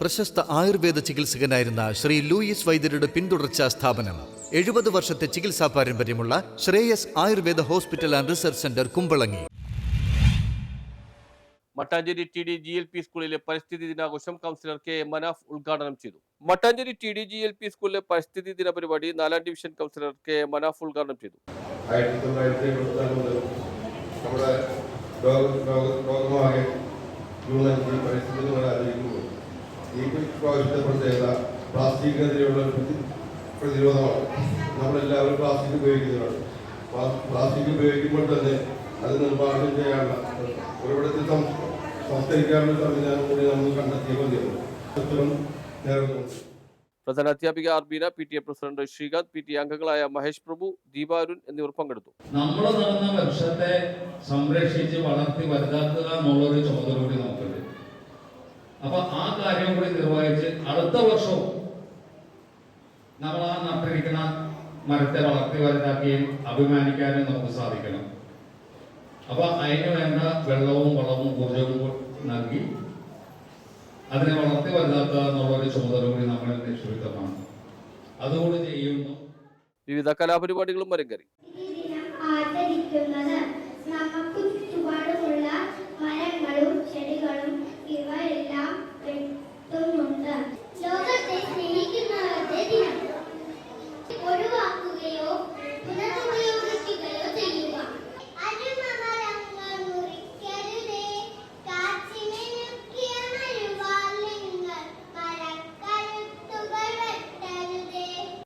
പ്രശസ്ത ആയുർവേദ ചികിത്സകനായിരുന്ന ശ്രീ ലൂയിസ് വൈദ്യരുടെ പിന്തുടർച്ചാ സ്ഥാപനം. എഴുപത് വർഷത്തെ ചികിത്സാ പാരമ്പര്യമുള്ള Shreyas Ayurveda hospital and research centre Kumbalangi. Mattancherry T D G L P സ്കൂളിലെ പരിസ്ഥിതി ദിനാഘോഷം കൗൺസിലർ കെ എ മനാഫ് ഉദ്ഘാടനം ചെയ്തു. Mattancherry T D G L P സ്കൂളിലെ പരിസ്ഥിതി ദിന പരിപാടി നാലാം division councillor K A Manaf ഉദ്ഘാടനം ചെയ്തു. ആയിരത്തി തൊള്ളായിരത്തി എഴുപത്തിനാല് മുതൽ നമ്മുടെ ലോക ലോക ലോകമാകെ ജൂൺ അഞ്ച് പരിസ്ഥിതി ദിനം ആചരിക്കുന്നു ഈ പ്രാവശ്യത്തെ പ്രത്യേകത പ്ലാസ്റ്റിക്കിനെതിരെയുള്ള ഒരു പ്രതി പ്രതിരോധമാണ്. നമ്മളെല്ലാവരും പ്ലാസ്റ്റിക് ഉപയോഗിക്കുന്നതാണ് പ്ലാ- പ്ലാസ്റ്റിക് ഉപയോഗിക്കുമ്പോൾ തന്നെ അത് നിർമ്മാർജനം ചെയ്യാനുള്ള ഉറവിടത്തിൽ സം- സംസ്കരിക്കാനുള്ള സംവിധാനം കൂടി നമ്മൾ കണ്ടെത്തിയ നേർന്നുകൊണ്ട് പ്രധാന അധ്യാപിക Arbeena P T A president Srikanth P T അംഗങ്ങളായ മഹേഷ് പ്രഭു ദീപാരുൺ എന്നിവർ പങ്കെടുത്തു. നമ്മൾ നടന്ന വൃക്ഷത്തെ സംരക്ഷിച്ച് വളർത്തി വലുതാക്കുക എന്നുള്ളൊരു ചുമതല കൂടി നമുക്കുണ്ട്. അപ്പൊ ആ കാര്യം കൂടി നിർവഹിച്ച് അടുത്ത വർഷവും നമ്മൾ ആ നട്ടിരിക്കുന്ന മരത്തെ വളർത്തി വലുതാക്കുകയും അഭിമാനിക്കാനും നമുക്ക് സാധിക്കണം. അപ്പൊ അതിന് വേണ്ട വെള്ളവും വളവും ഊർജവും നൽകി അതിനെ വളർത്തി വലുതാക്കുക എന്നുള്ളൊരു ചുമതല കൂടി നമ്മൾ നിക്ഷിപ്തമാണ് അതുകൊണ്ട് ചെയ്യുന്നു. വിവിധ കലാപരിപാടികളും വരും ഈ